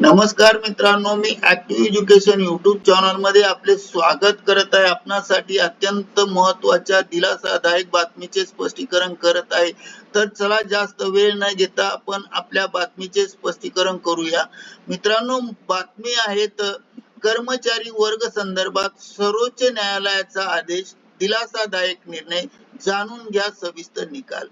नमस्कार मित्रांनो मी ऍक्टिव्ह एज्युकेशन युट्यूब चॅनलमध्ये आपले स्वागत करत आहे. आपणासाठी अत्यंत महत्त्वाच्या दिलासादायक बातमीचे स्पष्टीकरण करत आहे. तर चला जास्त वेळ न घेता आपण आपल्या बातमीचे स्पष्टीकरण करूया. मित्रांनो बातमी आहे तर कर्मचारी वर्ग संदर्भात सर्वोच्च न्यायालयाचा आदेश दिलासादायक निर्णय जाणून घ्या सविस्तर निकाल.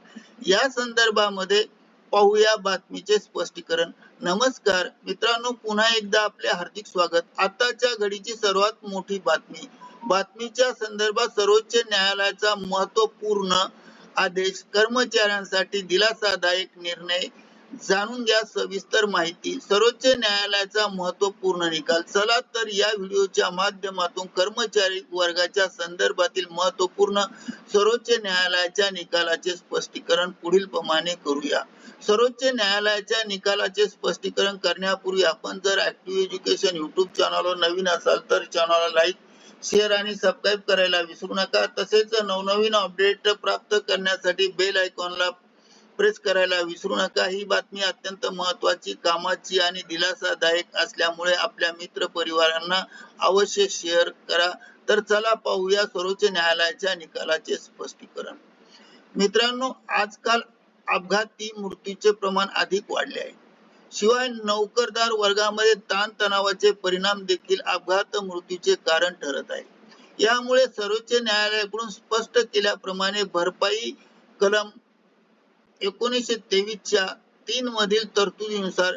या संदर्भामध्ये पाहूया बातमीचे स्पष्टीकरण. नमस्कार मित्रांनो पुन्हा एकदा आपले हार्दिक स्वागत. आताच्या घडीची सर्वात मोठी बातमी. बातमीच्या संदर्भात सर्वोच्च न्यायालयाचा महत्त्वपूर्ण आदेश कर्मचाऱ्यांसाठी दिलासादायक निर्णय जाणून घ्या सविस्तर माहिती. सर्वोच्च न्यायालयाचा महत्त्वपूर्ण निकाल. चला तर या व्हिडिओच्या माध्यमातून कर्मचारी वर्गाच्या संदर्भातील महत्त्वपूर्ण सर्वोच्च न्यायालयाच्या निकालाचे स्पष्टीकरण पुढील प्रमाणे करूया. सर्वोच्च न्यायालयाच्या निकालाचे स्पष्टीकरण करण्यापूर्वी आपण जर ऍक्टिव्ह एज्युकेशन युट्यूब चॅनलवर नवीन असाल तर चॅनलला लाईक शेअर आणि सबस्क्राईब करायला विसरू नका. तसेच नवनवीन अपडेट प्राप्त करण्यासाठी बेल आयकॉनला प्रेस करायला विसरू नका. ही बातमी अत्यंत महत्वाची कामाची आणि दिलासादायक असल्यामुळे आपल्या मित्र परिवारांना अवश्य शेअर करा. तर चला पाहूया सर्वोच्च न्यायालयाच्या निकालाचे स्पष्टीकरण. मित्रांनो आजकाल अपघाती मृत्यूचे प्रमाण अधिक वाढले आहे. शिवाय नोकरदार वर्गामध्ये ताणतणावाचे परिणाम देखील अपघात मृत्यूचे कारण ठरत आहे. यामुळे सर्वोच्च न्यायालयाकडून स्पष्ट केल्याप्रमाणे भरपाई कलम एकोणीसशे तेवीसच्या तीन मधील तरतुदीनुसार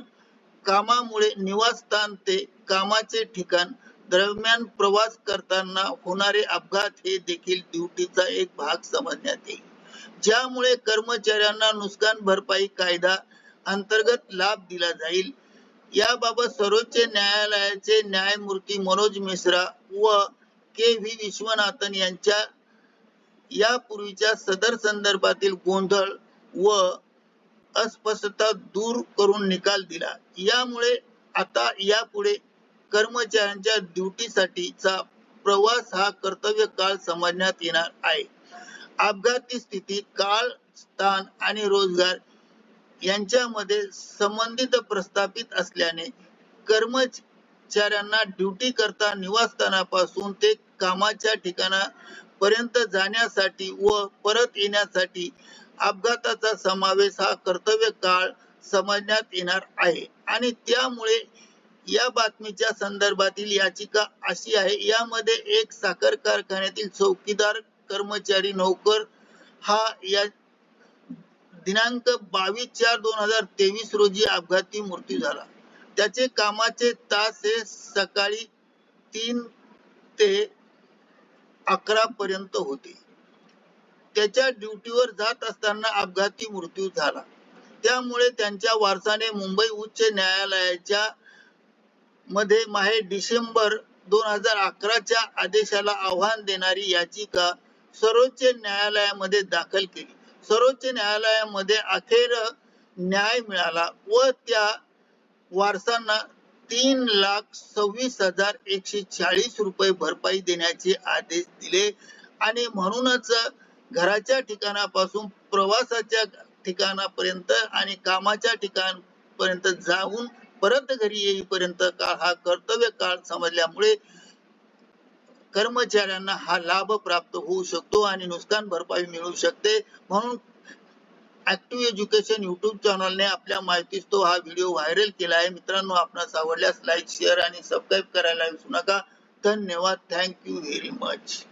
कामामुळे निवासस्थान ते कामाचे ठिकाण दरम्यान प्रवास करताना होणारे अपघात हे देखील ड्युटीचा एक भाग समजण्यात येईल. ज्यामुळे कर्मचाऱ्यांना नुकसान भरपाई कायदा अंतर्गत लाभ दिला जाईल. याबाबत सर्वोच्च न्यायालयाचे न्यायमूर्ती मनोज मिश्रा व के व्ही विश्वनाथन यांच्या यापूर्वीच्या सदर संदर्भातील गोंधळ व अस्पष्टता दूर करून निकाल दिला. यामुळे आता यापुढे कर्मचाऱ्यांच्या ड्युटीसाठीचा प्रवास हा कर्तव्य काळ समजण्यात येणार आहे. अपघाती स्थिती काळ स्थान आणि रोजगार यांच्यामध्ये संबंधित प्रस्थापित असल्याने कर्मचाऱ्यांना ड्युटी करता निवासस्थानापासून ते कामाच्या ठिकाणापर्यंत जाण्यासाठी व परत येण्यासाठी अपघाताचा समावेश हा कर्तव्य काळ समजण्यात येणार आहे. आणि त्यामुळे या बातमीच्या संदर्भातील याचिका अशी आहे. यामध्ये एक साखर कारखान्यातील चौकीदार कर्मचारी नौकर हा या दिनांक बावीस चार दोन हजार तेवीस रोजी अपघाती मृत्यू झाला. त्याचे कामाचे तास हे सकाळी तीन ते अकरा पर्यंत होते. त्याच्या ड्युटीवर जात असताना अपघाती मृत्यू झाला. त्यामुळे त्यांच्या वारसाने मुंबई उच्च न्यायालयाच्या मध्ये माहे डिसेंबर दोन हजार अकराच्या आदेशाला आव्हान देणारी याचिका सर्वोच्च न्यायालयामध्ये दाखल केली. सर्वोच्च न्यायालयामध्ये अखेर न्याय मिळाला व त्या वारसांना तीन लाख सव्वीस हजार एकशे चाळीस रुपये भरपाई देण्याचे आदेश दिले आणि म्हणूनच घराच्या ठिकाणापासून प्रवासाच्या ठिकाणापर्यंत आणि कामाच्या ठिकाण पर्यंत जाऊन परत घरी येईपर्यंत काळ हा कर्तव्य काळ समजल्यामुळे कर्मचाऱ्यांना हा लाभ प्राप्त होऊ शकतो आणि नुकसान भरपाई मिळू शकते. म्हणून ऍक्टिव्ह एज्युकेशन युट्यूब चॅनलने आपल्या माहितीस तो हा व्हिडिओ व्हायरल केला आहे. मित्रांनो आपणास आवडल्यास लाईक शेअर आणि सबस्क्राईब करायला विसरू नका. धन्यवाद. Thank you very much